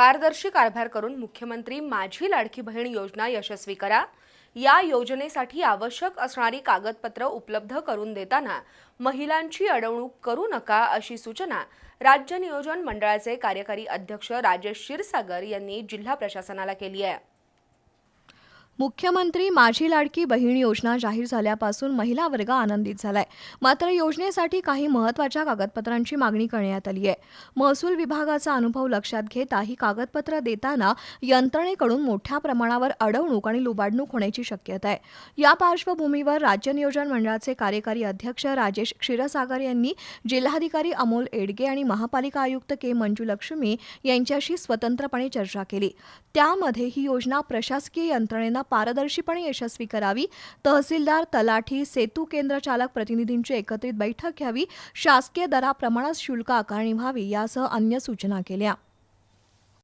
पारदर्शी कारभार करून मुख्यमंत्री माझी लाडकी बहीण योजना यशस्वी करा. या योजनेसाठी आवश्यक असणारी कागदपत्र उपलब्ध करून देताना महिलांची अडवणूक करू नका अशी सूचना राज्य नियोजन मंडळाचे कार्यकारी अध्यक्ष राजेश क्षीरसागर यांनी जिल्हा प्रशासनाला केली आहे. मुख्यमंत्री माझी लाडकी बहीण योजना जाहीर झाल्यापासून महिला वर्ग आनंदित झालाय. मात्र योजनेसाठी काही महत्त्वाच्या कागदपत्रांची मागणी करण्यात आली आहे. महसूल विभागाचा अनुभव लक्षात घेता ही कागदपत्र देताना यंत्रणेकडून मोठ्या प्रमाणावर अडवणूक आणि लुबाडणूक होण्याची शक्यता आहे. या पार्श्वभूमीवर राज्य नियोजन मंडळाचे कार्यकारी अध्यक्ष राजेश क्षीरसागर यांनी जिल्हाधिकारी अमोल एडगे आणि महापालिका आयुक्त के मंजुलक्ष्मी यांच्याशी स्वतंत्रपणे चर्चा केली. त्यामध्ये ही योजना प्रशासकीय यंत्रणेनं पारदर्शीपणे यशस्वी करावी. तहसीलदार तलाठी सेतू केंद्र चालक प्रतिनिधींची एकत्रित बैठक घ्यावी. शासकीय दराप्रमाणेच शुल्क आकारणी व्हावी यासह अन्य सूचना केल्या.